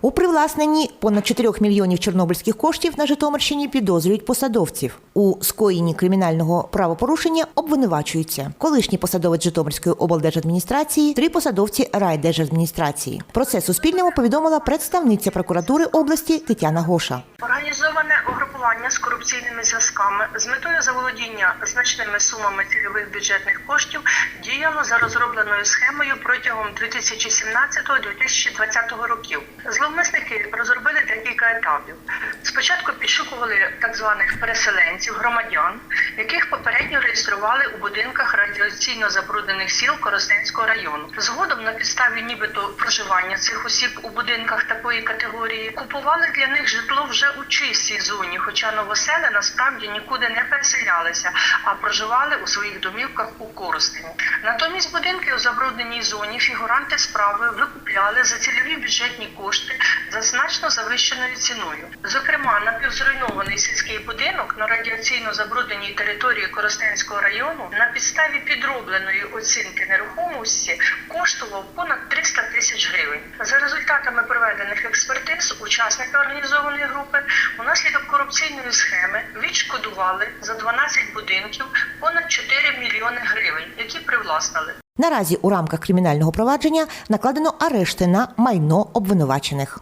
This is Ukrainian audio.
У привласненні понад 4 мільйонів чорнобильських коштів на Житомирщині підозрюють посадовців. У скоєнні кримінального правопорушення обвинувачуються колишній посадовець Житомирської облдержадміністрації, три посадовці райдержадміністрації. Про це Суспільному повідомила представниця прокуратури області Тетяна Гоша. Організоване угрупування з корупційними зв'язками з метою заволодіння значними сумами цільових бюджетних коштів діяло за розробленою схемою протягом 2017-2020 років. Зловмисники розробили декілька етапів. Спочатку підшукували так званих переселенців, громадян, яких попередньо реєстрували у будинках радіаційно забруднених сіл Коростенського району. Згодом на підставі нібито проживання цих осіб у будинках такої категорії купували для них житло вже у чистій зоні, хоча новоселе насправді нікуди не переселялися, а проживали у своїх домівках у Коростені. Натомість будинки у забрудненій зоні фігуранти справи викупляли за цільові бюджетні кошти за значно завищеною ціною. Зокрема, напівзруйнований сільський будинок на радіаційно забрудненій території Коростенського району на підставі підробленої оцінки нерухомості коштував понад 300 тисяч гривень. За результатами проведених експертиз, учасники організованої групи унаслідок корупційної схеми відшкодували за 12 будинків понад 4 мільйони гривень, які привласнили. Наразі у рамках кримінального провадження накладено арешти на майно обвинувачених.